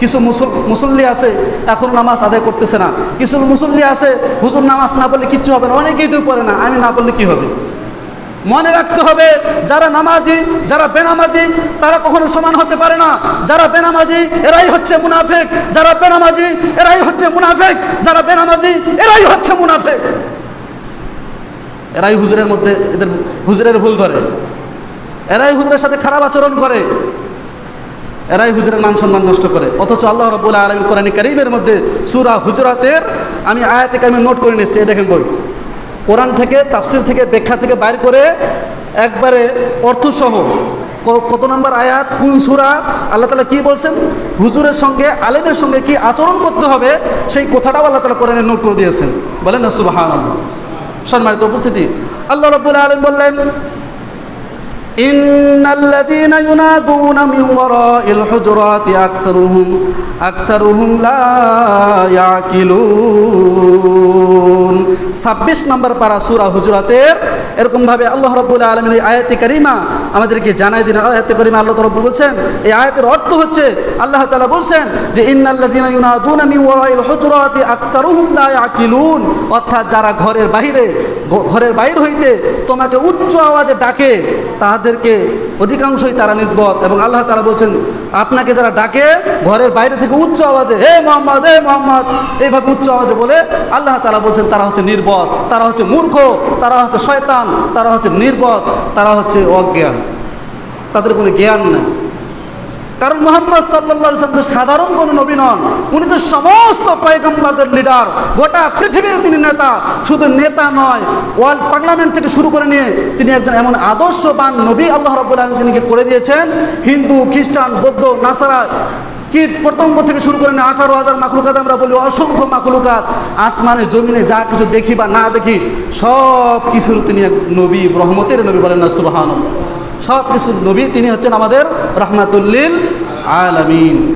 কিছু মুসল মুসল্লি আছে, এখন নামাজ আদায় করতেছে না। কিছু মুসল্লি আছে, হুজুর নামাজ না পড়লে কিচ্ছু হবে না। অনেকেই তো পড়ে না, আমি না পড়লে কি হবে? মনে রাখতে হবে, যারা নামাজি, যারা বেনামাজি, তারা কখনো সমান হতে পারে না। যারা বেনামাজি, এরাই হচ্ছে মুনাফেক। যারা বেনামাজি, এরাই হচ্ছে মুনাফেক। যারা বেনামাজি, এরাই হচ্ছে মুনাফেক। এরাই হুজুরের মধ্যে এদের হুজুরের ভুল ধরে। এরাই হুজুরের সাথে খারাপ আচরণ করে। এরাই হুজুরের মান সম্মান নষ্ট করে। অথচ আল্লাহ রব্বুল আলম কোরআন করিমের মধ্যে সুরা হুজরাতের আমি আয়াতে আমি নোট করে নিয়েছি দেখেন বই। কোরআন থেকে, তাফসির থেকে, ব্যাখ্যা থেকে বাইর করে একবারে অর্থসহ কত নম্বর আয়াত, কোন সুরা, আল্লাহ তালা কি বলছেন? হুজুরের সঙ্গে, আলেমের সঙ্গে কি আচরণ করতে হবে, সেই কথাটাও আল্লাহ তালা কোরআনে নোট করে দিয়েছেন। বলেন না সুবাহান সম্মানিত উপস্থিতি, আল্লাহ রব্বুল আলম বললেন إن الذين ينادون من وراء الحجرات أكثرهم أكثرهم لا يعقلون ছাব্বিশ নম্বর পারা সুরা হুজরাতের এরকমভাবে আল্লাহ রব্বুল আলমিন এই আয়াতি কারিমা আমাদেরকে জানাই দিন আয়াতে কারিমা আল্লাহ রব্বুল বলছেন এই আয়াতের অর্থ হচ্ছে আল্লাহ তাআলা বলছেন যে ইন্নাল্লাযীনা ইউনাদুনা মিন ওয়ারাইল হুজুরাতি আকসারুহুম লা ইয়াকিলুন অর্থাৎ যারা ঘরের বাইরে ঘ- ঘরের বাইর হইতে তোমাকে উচ্চ আওয়াজে ডাকে তাদেরকে অধিকাংশই তারা নির্বধ এবং আল্লাহ তারা বলছেন, আপনাকে যারা ডাকে, ঘরের বাইরে থেকে উচ্চ আওয়াজে, হে মোহাম্মদ হে মোহাম্মদ, এইভাবে উচ্চ আওয়াজে বলে আল্লাহ তারা বলছেন, তারা হচ্ছে নির্বদ, তারা হচ্ছে মূর্খ, তারা হচ্ছে শয়তান, তারা হচ্ছে নির্বদ, তারা হচ্ছে অজ্ঞান। তাদের কোনো জ্ঞান নেই। কারণ মোহাম্মদ সাল্লাহ সাল্লাম তো সাধারণ কোনো নবী নন। উনি তো সমস্ত পয়গম্বরদের লিডার গোটা পৃথিবীর তিনি নেতা। শুধু নেতা নয় ওয়ার্ল্ড পার্লামেন্ট থেকে শুরু করে নিয়ে তিনি একজন এমন আদর্শবান নবী আল্লাহ রব্বুল আলম তিনিকে করে দিয়েছেন। হিন্দু, খ্রিস্টান, বৌদ্ধ, নাসারা, কীট পতঙ্গ থেকে শুরু করে নিয়ে আঠারো হাজার মাখলুকাত আমরা বলি, অসংখ্য মাখলুকাত। আসমানে, জমিনে যা কিছু দেখি বা না দেখি সব কিছুর তিনি এক নবী, রহমতের নবী বলেন না সুবাহান সব কিছুর নবী তিনি হচ্ছেন আমাদের রহমাতুল্লিল আলামিন।